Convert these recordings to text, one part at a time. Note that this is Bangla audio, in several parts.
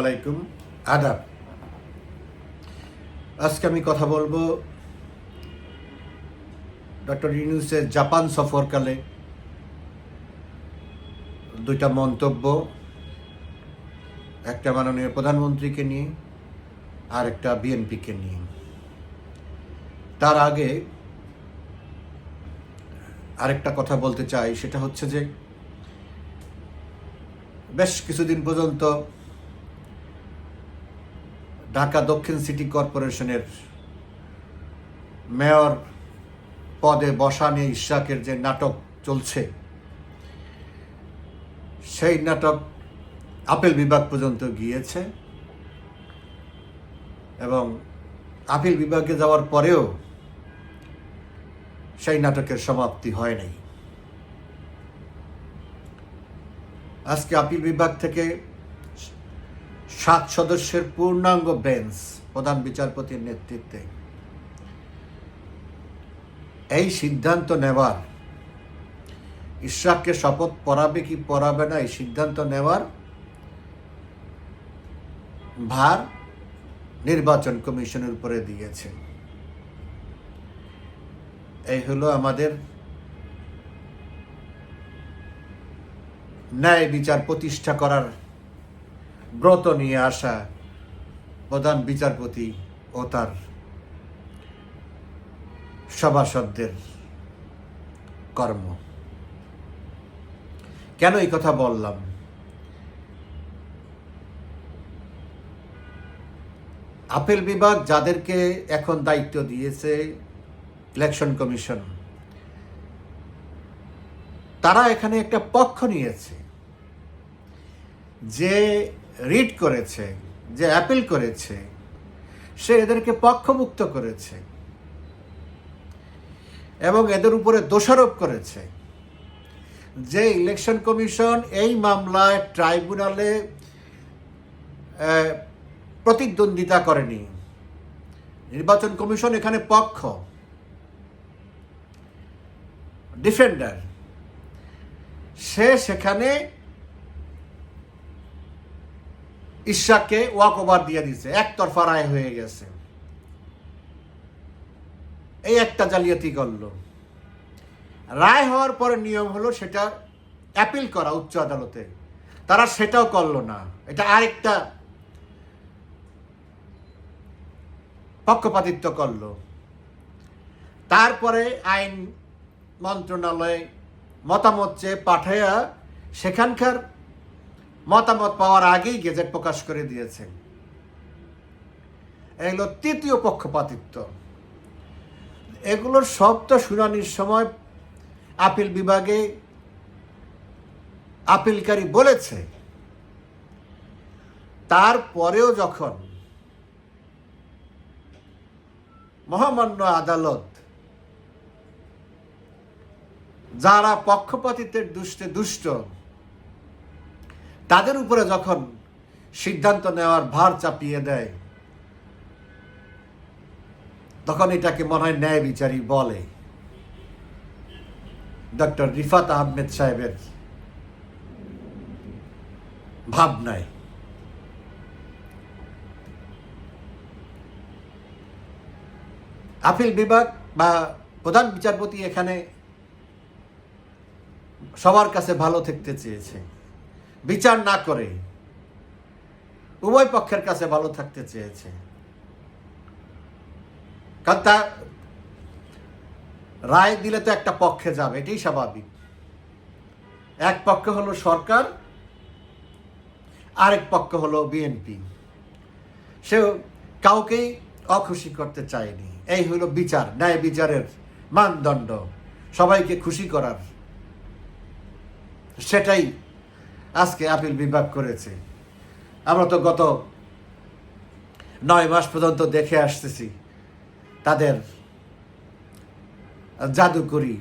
আলাইকুম আদাব আজকে আমি কথা বলব ডক্টর ইউনুসের জাপান সফরকালে দুইটা মন্তব্য, একটা মাননীয় প্রধানমন্ত্রীকে নিয়ে, আর একটা বিএনপিকে নিয়ে। তার আগে আরেকটা কথা বলতে চাই, সেটা হচ্ছে যে বেশ কিছুদিন পর্যন্ত ঢাকা দক্ষিণ সিটি কর্পোরেশনের মেয়র পদে বসা নিয়ে ইশাকের যে নাটক চলছে, সেই নাটক আপিল বিভাগ পর্যন্ত গিয়েছে এবং আপিল বিভাগে যাওয়ার পরেও সেই নাটকের সমাপ্তি হয় নাই। আজকে আপিল বিভাগ থেকে সাত সদস্যের পূর্ণাঙ্গ বেঞ্চ প্রধান বিচারপতির নেতৃত্বে। এই সিদ্ধান্ত নেওয়ার, ইশরাককে শপথ পড়াবে কি পড়াবে না, এই সিদ্ধান্ত নেওয়ার ভার নির্বাচন কমিশনের উপরে দিয়েছে। এই হলো আমাদের ন্যায় বিচার প্রতিষ্ঠা করার ব্রত নিয়ে আসা প্রধান বিচারপতি ও তার সভাসদদের কর্ম। কেন এই কথা বললাম? আপিল বিভাগ যাদেরকে এখন দায়িত্ব দিয়েছে, ইলেকশন কমিশন, তারা এখানে একটা পক্ষ নিয়েছে। যে রিড করেছে, যে অ্যাপিল করেছে, সে এদেরকে পক্ষমুক্ত করেছে এবং এদের উপরে দোষারোপ করেছে। যে ইলেকশন কমিশন এই মামলায় ট্রাইব্যুনালে প্রতিদ্বন্দ্বিতা করেনি। নির্বাচন কমিশন এখানে পক্ষ, ডিফেন্ডার। সে সেখানে ঈশাকে ওয়াক ওভার দিয়ে দিছে। একতরফা রায় হয়ে গেছে। এই একটা জালিয়াতি করল। রায় হওয়ার পরে নিয়ম হলো সেটা অ্যাপিল করা উচ্চ আদালতে। তারা সেটাও করল না। এটা আরেকটা পক্ষপাতিত্ব করল। তারপরে আইন মন্ত্রণালয়ে মতামত চেয়ে পাঠাইয়া সেখানকার মতামত পাওয়ার আগেই গেজেট প্রকাশ করে দিয়েছেন এগুলো তৃতীয় পক্ষপাতিত্ব। এগুলোর সব তো শুনানির সময় আপিল বিভাগে আপিলকারী বলেছে, তারপরেও যখন মহামান্য আদালত যারা পক্ষপাতিত্বের দুষ্টে দুষ্ট তাদের উপরে যখন সিদ্ধান্ত নেওয়ার ভার চাপিয়ে দেয়, তখন এটাকে মনে হয় ন্যায় বিচারী বলে। ডক্টর রিফাত আহমেদ সাহেবের ভাবনায়। আপিল বিভাগ বা প্রধান বিচারপতি এখানে সবার কাছে ভালো থাকতে চেয়েছে। বিচার না করে উভয় পক্ষের কাছে ভালো থাকতে চেয়েছে। কারণ তা রায় দিলে তো একটা পক্ষে যাবে, এটাই স্বাভাবিক। এক পক্ষ হলো সরকার, আরেক পক্ষ হলো বিএনপি। সে কাউকেই অখুশি করতে চায়নি। এই হলো বিচার, ন্যায় বিচারের মানদণ্ড। সবাইকে খুশি করার, সেটাই আজকে আপিল বিভাগ করেছে। আমরা তো গত নয় মাস পর্যন্ত দেখে আসতেছি তাদের জাদুকরি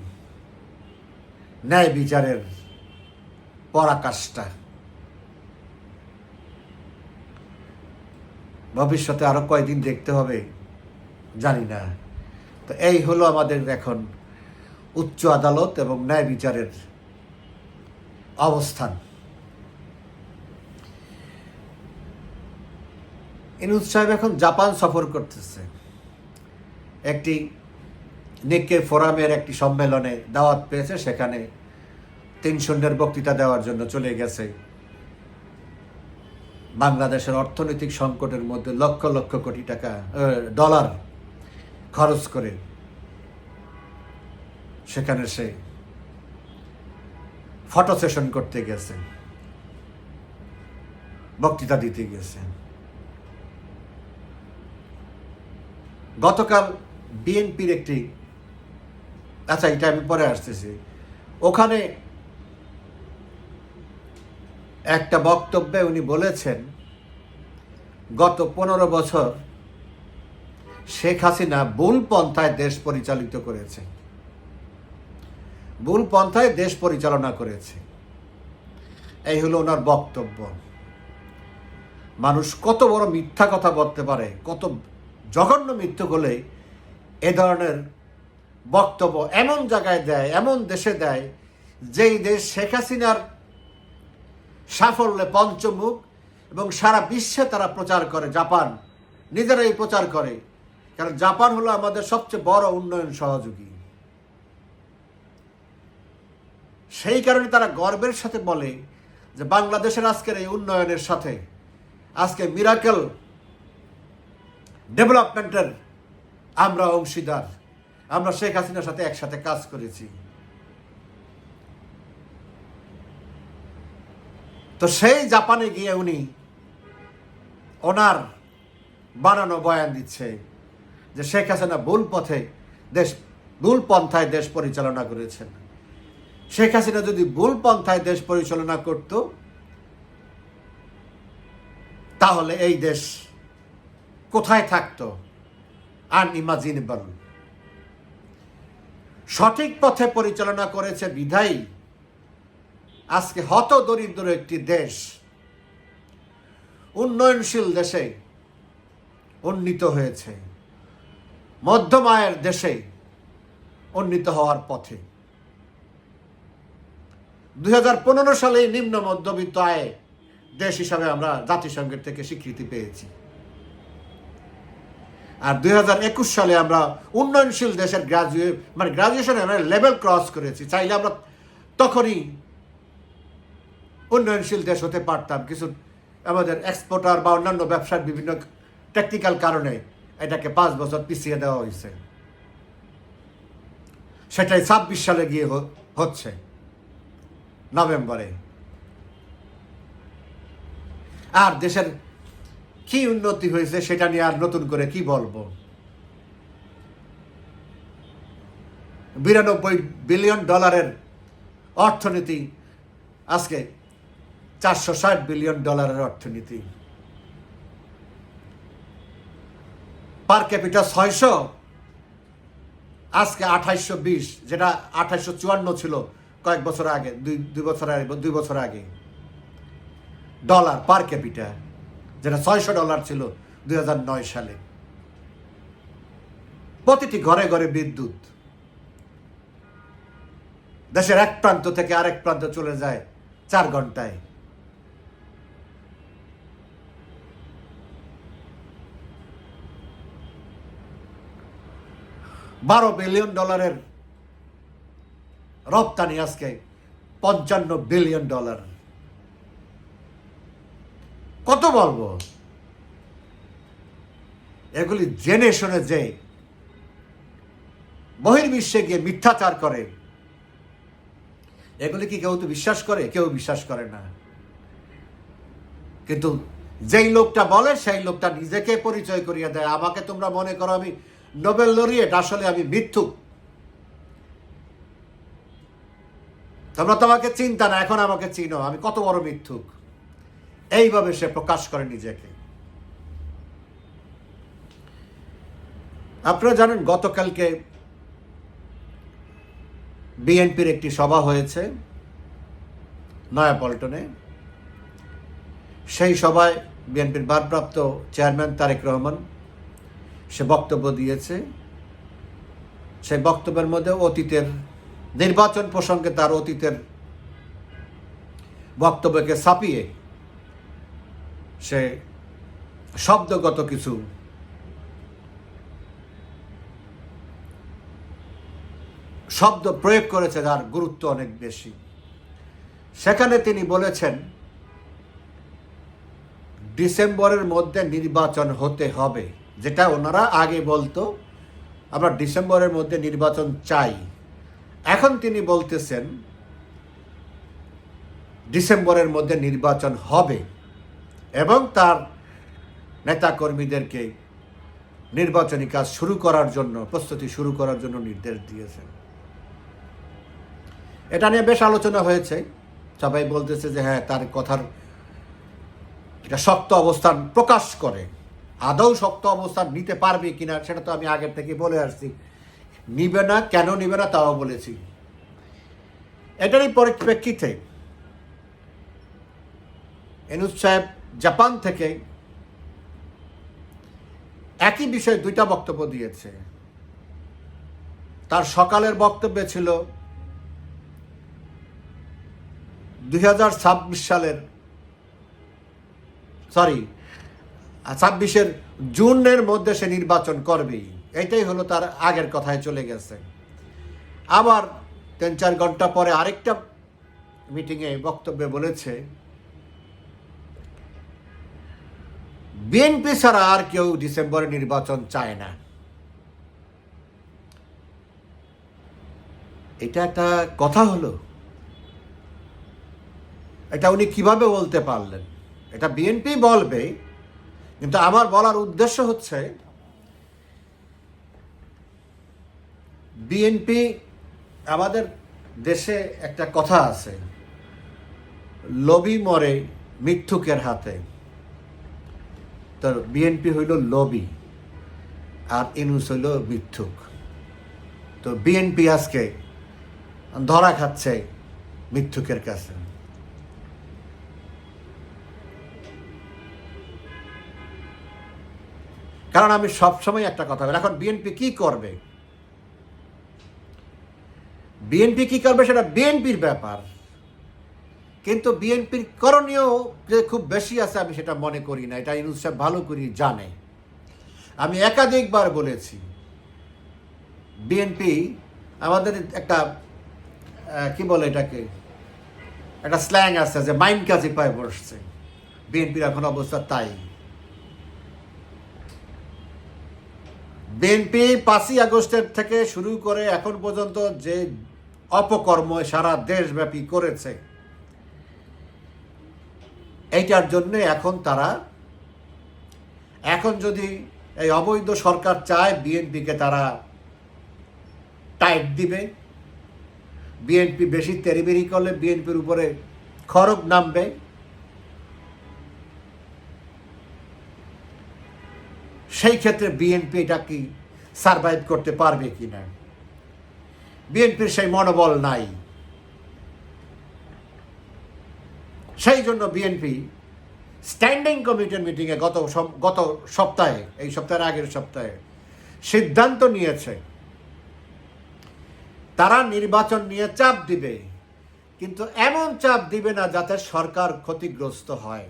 ন্যায় বিচারের পরাকাষ্ঠা। ভবিষ্যতে আরও কয়দিন দেখতে হবে, জানি না। তো এই হলো আমাদের এখন উচ্চ আদালত এবং ন্যায় বিচারের অবস্থান। ইনুজ সাহেব এখন জাপান সফর করতেছে। একটি নিক্কে ফোরামের একটি সম্মেলনে দাওয়াত পেয়েছে, সেখানে তিন শূন্যের বক্তৃতা দেওয়ার জন্য চলে গেছে। বাংলাদেশের অর্থনৈতিক সংকটের মধ্যে লক্ষ লক্ষ কোটি টাকা ডলার খরচ করে সেখানে সে ফটো সেশন করতে গেছে, বক্তৃতা দিতে গেছে। গতকাল বিএনপির একটি আচ্ছা এটা আমি পরে আসতেছি। ওখানে একটা বক্তব্যে উনি বলেছেন, গত পনেরো বছর শেখ হাসিনা ভুল পন্থায় দেশ পরিচালিত করেছে। ভুল পন্থায় দেশ পরিচালনা করেছে। এই হলো ওনার বক্তব্য। মানুষ কত বড় মিথ্যা কথা বলতে পারে, কত জঘন্য মৃত্যু হলে এ ধরনের বক্তব্য এমন জায়গায় দেয়, এমন দেশে দেয়, যেই দেশ শেখ হাসিনার সাফল্যে পঞ্চমুখ এবং সারা বিশ্বে তারা প্রচার করে, জাপান নিজেরাই প্রচার করে। কারণ জাপান হলো আমাদের সবচেয়ে বড় উন্নয়ন সহযোগী। সেই কারণে তারা গর্বের সাথে বলে যে বাংলাদেশের আজকের এই উন্নয়নের সাথে, আজকে মিরাকেল ডেভেলপমেন্টের আমরা অংশীদার। আমরা শেখ হাসিনার সাথে একসাথে কাজ করেছি। তো সেই জাপানে গিয়ে উনি ওনার বানানো বয়ান দিচ্ছে যে শেখ হাসিনা ভুল পথে দেশ, ভুল পন্থায় দেশ পরিচালনা করেছেন। শেখ হাসিনা যদি ভুল পন্থায় দেশ পরিচালনা করত, তাহলে এই দেশ কোথায় থাকতো? আনইমাজিনেবল সঠিক পথে পরিচালনা করেছে বিধায়ী। আজকে হত দরিদ্র একটি দেশ। উন্নয়নশীল দেশে উন্নীত হয়েছে। মধ্যম আয়ের দেশে উন্নীত হওয়ার পথে। দুই হাজার পনেরো সালে নিম্ন মধ্যবিত্ত আয়ে দেশ হিসাবে আমরা জাতিসংঘের থেকে স্বীকৃতি পেয়েছি। আর দুই হাজার একুশ সালে আমরা উন্নয়নশীল দেশের গ্রাজুয়েট মানে গ্রাজুয়েশনে আমরা লেভেল ক্রস করেছি। চাইলে আমরা তখনই উন্নয়নশীল দেশ হতে পারতাম। কিছু আমাদের এক্সপোর্টার বা অন্যান্য ব্যবসার বিভিন্ন টেকনিক্যাল কারণে এটাকে পাঁচ বছর পিছিয়ে দেওয়া হয়েছে। সেটাই ছাব্বিশ সালে গিয়ে হচ্ছে, নভেম্বরে। আর দেশের কি উন্নতি হয়েছে সেটা নিয়ে আর নতুন করে কি বলব? বিরানব্বই বিলিয়ন ডলারের অর্থনীতি আজকে চারশো ষাট বিলিয়ন ডলারের অর্থনীতি। পার ক্যাপিটা ছয়শো, আজকে আঠাইশশো বিশ, যেটা আঠাইশশো চুয়ান্ন ছিল কয়েক বছর আগে, দুই দুই বছর আগে দুই বছর আগে। Dollar per capita. যেটা ছয়শো ডলার ছিল দুই সালে। প্রতিটি ঘরে ঘরে বিদ্যুৎ। দেশের এক প্রান্ত থেকে আরেক প্রান্ত চলে যায় চার ঘন্টায়। বারো বিলিয়ন ডলারের রপ্তানি আজকে পঞ্চান্ন বিলিয়ন ডলার। কত বলব? এগুলি জেনে শুনে যে বহির্বিশ্বে গিয়ে মিথ্যাচার করে, এগুলি কি কেউ তো বিশ্বাস করে? কেউ বিশ্বাস করে না। কিন্তু যেই লোকটা বলে, সেই লোকটা নিজেকে পরিচয় করিয়ে দেয়। আমাকে তোমরা মনে করো আমি নোবেল লরিয়েট, আসলে আমি মিথ্যুক তোমরা তো আমাকে চিন্তা না, এখন আমাকে চিনো, আমি কত বড় মিথ্যুক। এইভাবে সে প্রকাশ করে নিজেকে। আপনারা জানেন, গতকালকে বিএনপির একটি সভা হয়েছে নয়াপল্টনে। সেই সভায় বিএনপির ভারপ্রাপ্ত চেয়ারম্যান তারেক রহমান সে বক্তব্য দিয়েছে। সেই বক্তব্যের মধ্যে অতীতের নির্বাচন প্রসঙ্গে তার অতীতের বক্তব্যকে ছাপিয়ে সে শব্দগত কিছু শব্দ প্রয়োগ করেছে যার গুরুত্ব অনেক বেশি। সেখানে তিনি বলেছেন, ডিসেম্বরের মধ্যে নির্বাচন হতে হবে, যেটা ওনারা আগে বলতো, আমরা ডিসেম্বরের মধ্যে নির্বাচন চাই। এখন তিনি বলতেছেন, ডিসেম্বরের মধ্যে নির্বাচন হবে। এবং তার নেতাকর্মীদেরকে নির্বাচনী কাজ শুরু করার জন্য, প্রস্তুতি শুরু করার জন্য নির্দেশ দিয়েছেন। এটা নিয়ে বেশ আলোচনা হয়েছে। সবাই বলতেছে যে হ্যাঁ তার কথার এটা শক্ত অবস্থান প্রকাশ করে। আদৌ শক্ত অবস্থান নিতে পারবে কিনা, সেটা তো আমি আগের থেকে বলে আসছি। নিবে না, কেন নিবে না তাও বলেছি। এটারই পরিপ্রেক্ষিতে এনুস সাহেব জাপান থেকে একই বিষয়ে দুইটা বক্তব্য দিয়েছে। তার সকালের বক্তব্যে ছিল, দুই হাজার ছাব্বিশ সালের সরি ছাব্বিশের জুনের মধ্যে সে নির্বাচন করবেই। এটাই হলো তার আগের কথায় চলে গেছে। আবার তিন চার ঘণ্টা পরে আরেকটা মিটিংয়ে বক্তব্যে বলেছে বিএনপি ছাড়া আর কেউ ডিসেম্বরে নির্বাচন চায় না। এটা একটা কথা হলো। এটা উনি কীভাবে বলতে পারলেন? এটা বিএনপি বলবে, কিন্তু আমার বলার উদ্দেশ্য হচ্ছে বিএনপি আমাদের দেশে একটা কথা আছে লবি মরে মিথ্যুকের হাতে। তো বিএনপি হইল লবি আর ইনুস হইল মিথ্যুক। তো বিএনপি আজকে ধরা খাচ্ছে মিথ্যুকের কাছে। কারণ আমি সবসময় একটা কথা বলি, এখন বিএনপি কি করবে? বিএনপি কি করবে সেটা বিএনপির ব্যাপার। কিন্তু বিএনপির করণীয় যে খুব বেশি আছে, আমি সেটা মনে করি না। এটা ইনুস সাহেব ভালো করি জানে। আমি একাধিকবার বলেছি, বিএনপি আমাদের একটা কি বলে এটাকে? একটা স্ল্যাং আছে যে মাইন্ড কাজে পায়ে বসছে। বিএনপির এখন অবস্থা তাই। বিএনপি পাঁচই আগস্টের থেকে শুরু করে এখন পর্যন্ত যে অপকর্ম সারা দেশব্যাপী করেছে এইটার জন্য এখন তারা, এখন যদি এই অবৈধ সরকার চায়, বিএনপিকে তারা টাইট দিবে। বিএনপি বেশি তেরিবেরি করলে বিএনপির উপরে খরচ নামবে। সেই ক্ষেত্রে বিএনপি এটা কি সারভাইভ করতে পারবে কি না বিএনপির সেই মনোবল নাই। সেই জন্য বিএনপি স্ট্যান্ডিং কমিটির মিটিংয়ে গত গত সপ্তাহে, এই সপ্তাহের আগের সপ্তাহে সিদ্ধান্ত নিয়েছে। তারা নির্বাচন নিয়ে চাপ দিবে, কিন্তু এমন চাপ দিবে না যাতে সরকার ক্ষতিগ্রস্ত হয়।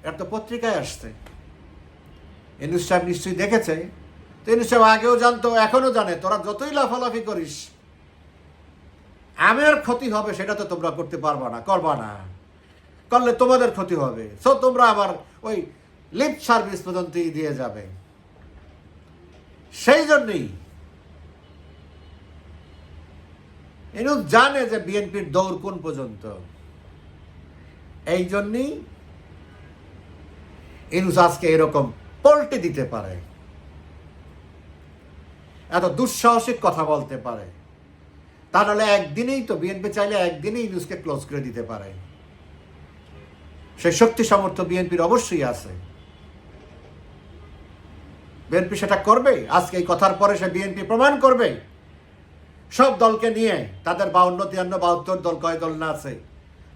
এটা তো পত্রিকায় আসছে। এনুস সাহেব নিশ্চয়ই দেখেছে। তো এনুস সাহেব আগেও জানতো এখনও জানে। তোরা যতই লাফালাফি করিস আমার ক্ষতি হবে, সেটা তো তোমরা করতে পারবা না, করবা না। করলে তোমাদের ক্ষতি হবে। সো তোমরা আবার ওই লিপ সার্ভিস পর্যন্তই দিয়ে যাবে। সেই জন্যই এনু জানে যে বিএনপির দৌড় কোন পর্যন্ত। এই জন্যই ইনুস আজকে এরকম পল্টে দিতে পারে। এত দুঃসাহসিক কথা বলতে পারে। তা নাহলে একদিনেই তো, বিএনপি চাইলে একদিনেই নিউজকে ক্লোজ করে দিতে পারে। সেই শক্তি সামর্থ্য বিএনপির অবশ্যই আছে। বিএনপি সেটা করবে আজকে এই কথার পরে সে বিএনপি প্রমাণ করবে সব দলকে নিয়ে, তাদের বাউন্ন, তিয়ান্ন, বাহাত্তর দল কয় দল না আছে,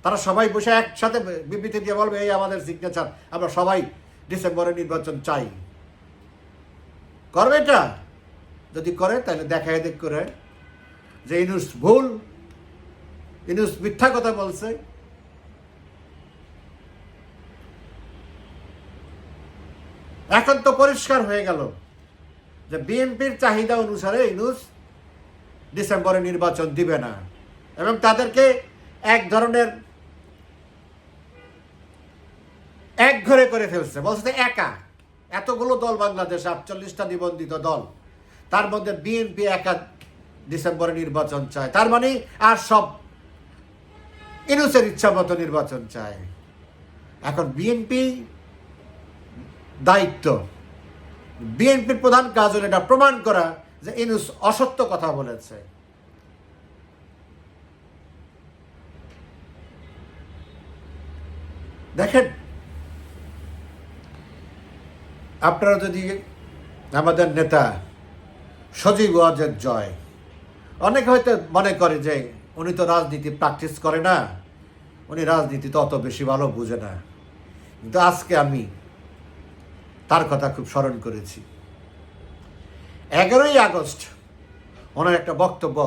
তারা সবাই বসে একসাথে বিবৃতি দিয়ে বলবে, এই আমাদের সিগনেচার আমরা সবাই ডিসেম্বরে নির্বাচন চাই। করবে এটা? যদি করে, তাহলে দেখা দেখ করে যে ইনুস ভুল, ইনুস মিথ্যা কথা বলছে। এখন তো পরিষ্কার হয়ে গেল যে বিএনপির চাহিদা অনুসারে ইনুস ডিসেম্বরে নির্বাচন দিবে না এবং তাদেরকে এক ধরনের এক ঘরে করে ফেলছে। বলছে একা। এতগুলো দল বাংলাদেশ আটচল্লিশটা নিবন্ধিত দল। তার মধ্যে বিএনপি একা ডিসেম্বরে নির্বাচন চায়। তার মানে আর সব ইনুসের ইচ্ছা মতো নির্বাচন চায়। এখন বিএনপি দায়িত্ব। বিএনপির প্রধান কাজ হলো এটা প্রমাণ করা যে ইনুস অসত্য কথা বলেছে। দেখেন, আপনারা যদি আমাদের নেতা সজীব ওয়াজের জয় অনেকে হয়তো মনে করে যে উনি তো রাজনীতি প্র্যাকটিস করে না, উনি রাজনীতি তো অত বেশি ভালো বুঝে না। কিন্তু আজকে আমি তার কথা খুব স্মরণ করেছি। এগারোই আগস্ট ওনার একটা বক্তব্য,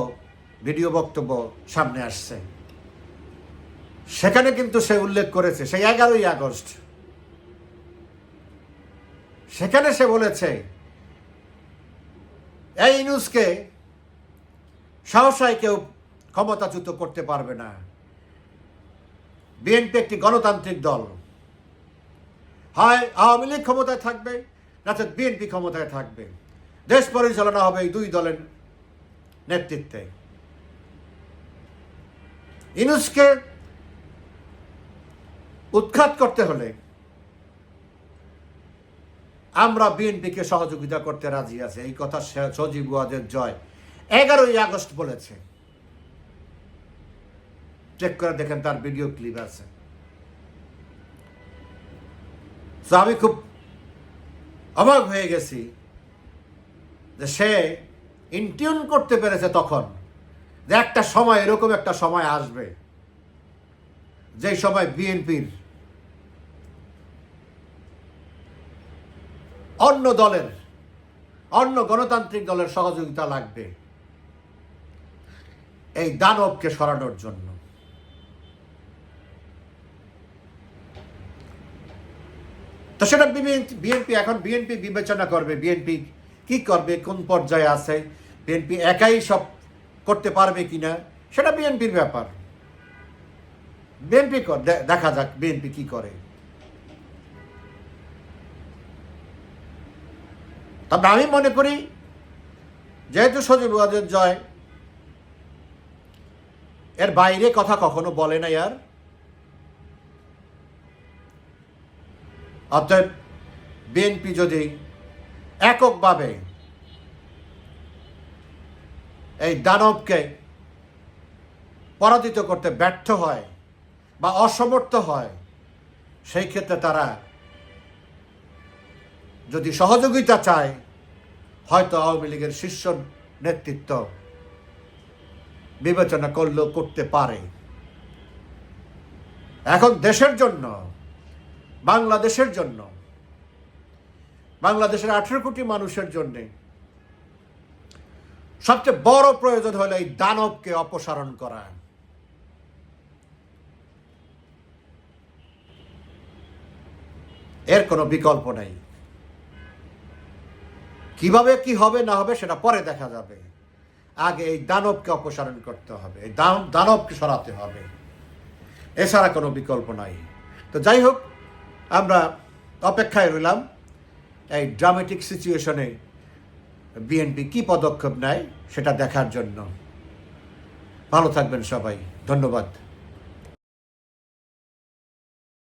ভিডিও বক্তব্য সামনে আসছে। সেখানে কিন্তু সে উল্লেখ করেছে, সেই এগারোই আগস্ট। সেখানে সে বলেছে, এই নিউজকে সহসায় কেউ ক্ষমতাচ্যুত করতে পারবে না। বিএনপি একটি গণতান্ত্রিক দল। হয়, আওয়ামী লীগ ক্ষমতায় থাকবে নাচে বিএনপি ক্ষমতায় থাকবে। দেশ পরিচালনা হবে এই দুই দলের নেতৃত্বে। ইনুসকে উৎখাত করতে হলে আমরা বিএনপিকে সহযোগিতা করতে রাজি আছি। এই কথা সজীব ওয়াজের জয় এগারোই আগস্ট বলেছে। চেক করে দেখেন তার ভিডিও ক্লিপ আছে। তো আমি খুব অবাক হয়ে গেছি যে সে ইনটিউন করতে পেরেছে তখন। যে একটা সময়, এরকম একটা সময় আসবে, যেই সময় বিএনপির অন্য দলের, অন্য গণতান্ত্রিক দলের সহযোগিতা লাগবে। এই দানবকে সরানোর জন্য। তো সেটা বিএনপি এখন বিএনপি বিবেচনা করবে। বিএনপি কি করবে? কোন পর্যায়ে আছে? বিএনপি একাই সব করতে পারবে কিনা? সেটা বিএনপির ব্যাপার। বিএনপি দেখা যাক বিএনপি কি করে। তবে আমি মনে করি, যেহেতু সজীব জয় এর বাইরে কথা কখনো বলে না আর অতএব বিএনপি যদি এককভাবে এই দানবকে পরাজিত করতে ব্যর্থ হয় বা অসমর্থ হয়, সেই ক্ষেত্রে তারা যদি সহযোগিতা চায়, হয়তো আওয়ামী লীগের শীর্ষ নেতৃত্ব বিবেচনা করলেও করতে পারে। এখন দেশের জন্য, বাংলাদেশের জন্য, বাংলাদেশের আঠেরো কোটি মানুষের জন্যে সবচেয়ে বড় প্রয়োজন হলো এই দানবকে অপসারণ করা। এর কোনো বিকল্প নাই। কীভাবে কি হবে না হবে সেটা পরে দেখা যাবে। আগে এই দানবকে অপসারণ করতে হবে, এই দানব দানবকে সরাতে হবে। এছাড়া কোনো বিকল্প নাই। তো যাই হোক, আমরা অপেক্ষায় রইলাম এই ড্রামেটিক সিচুয়েশনে বিএনপি কি পদক্ষেপ নেয় সেটা দেখার জন্য। ভালো থাকবেন সবাই। ধন্যবাদ।